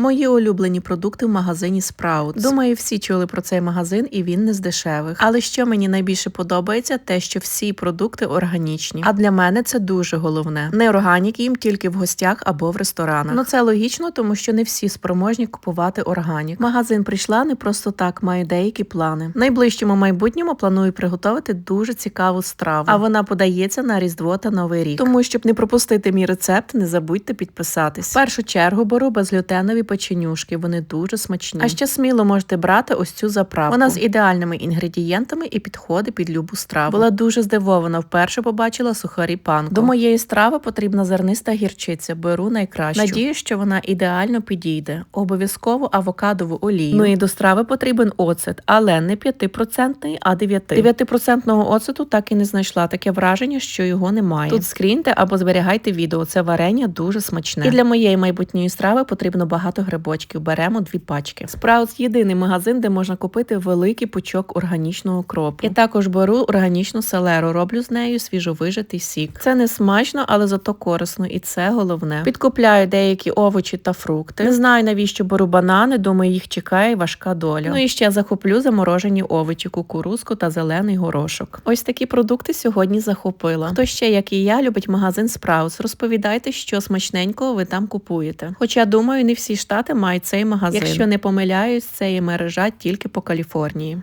Мої улюблені продукти в магазині Sprouts. Думаю, всі чули про цей магазин, і він не з дешевих. Але що мені найбільше подобається, те, що всі продукти органічні. А для мене це дуже головне. Не органік їм тільки в гостях або в ресторанах. Ну це логічно, тому що не всі спроможні купувати органік. Магазин прийшла не просто так, має деякі плани. В найближчому майбутньому планую приготувати дуже цікаву страву. А вона подається на Різдво та Новий рік. Тому щоб не пропустити мій рецепт, не забудьте підписатись. В першу чергу беру безглютенові печенюшки, вони дуже смачні. А ще сміло можете брати ось цю заправку. Вона з ідеальними інгредієнтами і підходить під любу страву. Була дуже здивована. Вперше побачила сухарі панку. До моєї страви потрібна зерниста гірчиця. Беру найкращу. Надію, що вона ідеально підійде. Обов'язково авокадову олію. Ну і до страви потрібен оцет, але не 5%, а 9%. 9% оцету так і не знайшла. Таке враження, що його немає. Тут скріньте або зберігайте відео. Це варення дуже смачне. І для моєї майбутньої страви потрібно багато грибочків. Беремо дві пачки. Sprouts – єдиний магазин, де можна купити великий пучок органічного кропу. Я також беру органічну селеру, роблю з нею свіжовижитий сік. Це не смачно, але зато корисно, і це головне. Підкупляю деякі овочі та фрукти. Не знаю навіщо беру банани. Думаю, їх чекає важка доля. Ну і ще захоплю заморожені овочі, кукурузку та зелений горошок. Ось такі продукти сьогодні захопила. Хто ще, як і я, любить магазин Sprouts, розповідайте, що смачненького ви там купуєте. Хоча думаю, не всі штати мають цей магазин. Якщо не помиляюсь, це є мережа тільки по Каліфорнії.